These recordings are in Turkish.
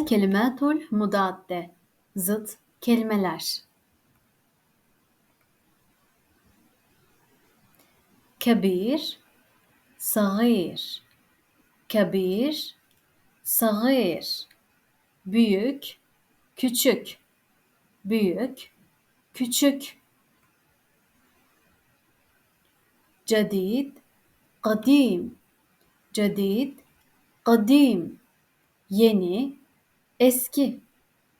El kelimatul mudadde zıt kelimeler. Kebir, sagir, kebir, sagir, büyük, küçük, büyük, küçük. Cedid, kadim, cedid, kadim, yeni, eski,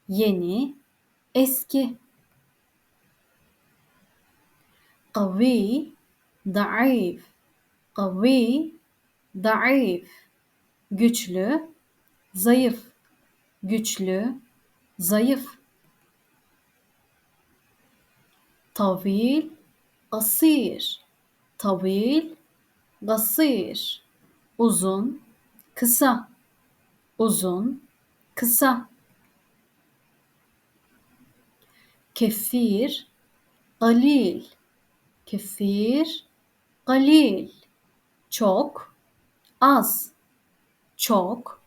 yeni, eski. Kavi, daif, kavi, daif. Güçlü, zayıf, güçlü, zayıf. Tavil, asir, tavil, gasir. Uzun, kısa, uzun, kısa. Kefir galil. Kefir galil. Çok az. Çok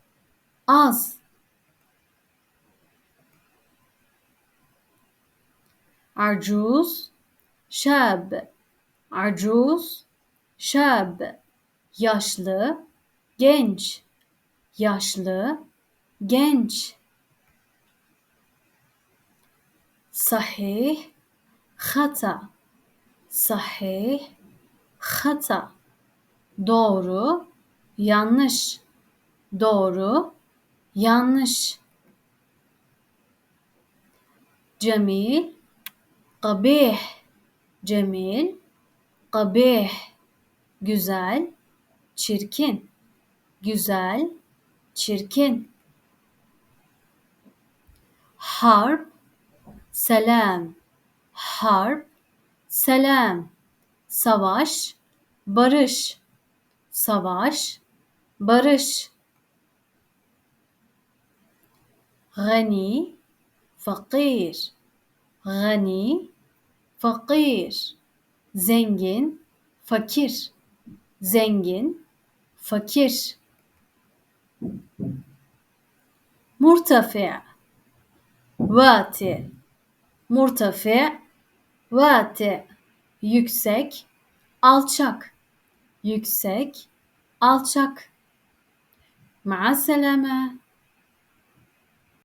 az. Arcuz şab arcuz şab yaşlı genç. Yaşlı genç. Sahih. Hata. Sahih. Hata. Doğru. Yanlış. Doğru. Yanlış. Cemil. Kabih. Cemil. Kabih. Güzel. Çirkin. Güzel. Çirkin. Harp, selam, harp, selam, savaş, barış, savaş, barış. Gani, fakir, gani, fakir. Zengin, fakir, zengin, fakir. Murtafi, vati, murtafi, Vate yüksek, alçak, yüksek, alçak. Ma'a selame.